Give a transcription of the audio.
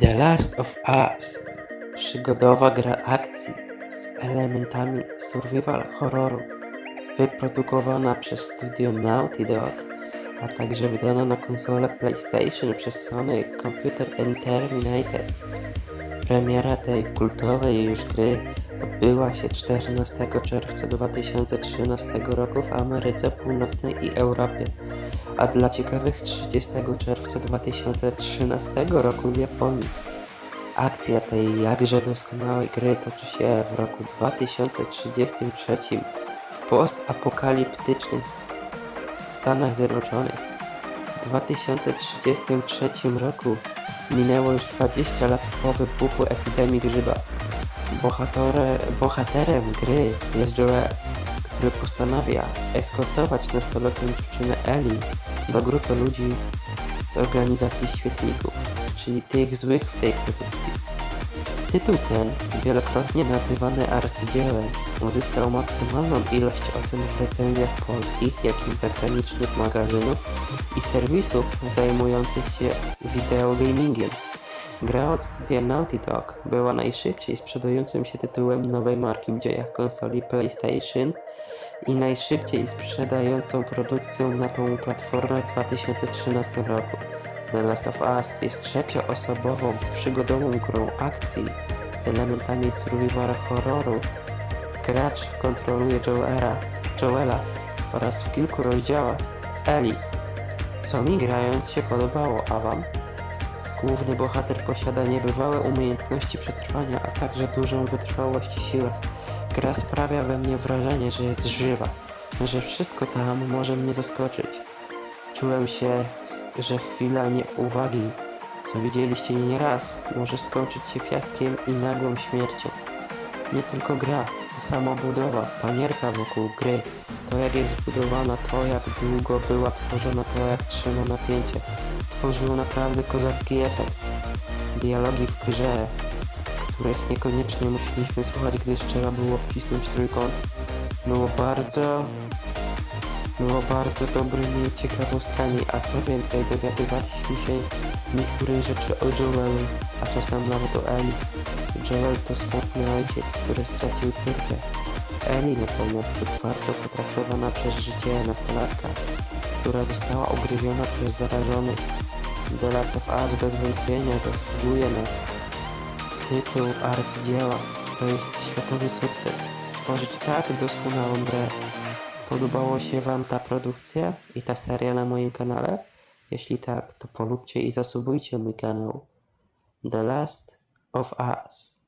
The Last of Us przygodowa gra akcji z elementami survival horroru wyprodukowana przez studio Naughty Dog, a także wydana na konsolę PlayStation przez Sony Computer Terminated. Premiera tej kultowej już gry odbyła się 14 czerwca 2013 roku w Ameryce Północnej i Europie, a dla ciekawych 30 czerwca 2013 roku w Japonii. Akcja tej jakże doskonałej gry toczy się w roku 2033 w postapokaliptycznym Stanach Zjednoczonych. W 2033 roku minęło już 20 lat po wybuchu epidemii grzyba. Bohatore, bohaterem gry jest Joel, który postanawia eskortować nastoletnią dziewczynę Ellie do grupy ludzi z organizacji świetlików, czyli tych złych w tej produkcji. Tytuł ten, wielokrotnie nazywany arcydziełem, uzyskał maksymalną ilość ocen w recenzjach polskich, jak i zagranicznych magazynów i serwisów zajmujących się wideogamingiem. Gra od studia Naughty Dog była najszybciej sprzedającym się tytułem nowej marki w dziejach konsoli PlayStation i najszybciej sprzedającą produkcją na tą platformę w 2013 roku. The Last of Us jest trzecioosobową przygodową grą akcji z elementami survival horroru. Gracz kontroluje Joela, Joela oraz w kilku rozdziałach Ellie, co mi grając się podobało, a wam? Główny bohater posiada niebywałe umiejętności przetrwania, a także dużą wytrwałość i siłę. Gra sprawia we mnie wrażenie, że jest żywa, że wszystko tam może mnie zaskoczyć. Czułem się, że chwila nieuwagi, co widzieliście nieraz, może skończyć się fiaskiem i nagłą śmiercią. Nie tylko gra, sama budowa, panierka wokół gry, to jak jest zbudowana, to jak długo była tworzona, to jak trzyma napięcie, tworzyło naprawdę kozacki efekt. Dialogi w grze, których niekoniecznie musieliśmy słuchać, gdyż trzeba było wcisnąć trójkąt, było bardzo, było bardzo dobrymi ciekawostkami, a co więcej, dowiadywaliśmy się niektórych rzeczy o Joelu, a czasem nawet o Eli. Joel to smutny ojciec, który stracił córkę. Eli natomiast to potraktowana przez życie nastolatka, która została ugryziona przez zarażonych. The Last of Us bez wątpienia zasługuje na tytuł arcydzieła. To jest światowy sukces. Stworzyć tak doskonałą grę. Podobało się Wam ta produkcja i ta seria na moim kanale? Jeśli tak, to polubcie i zasubujcie mój kanał. The Last of Us.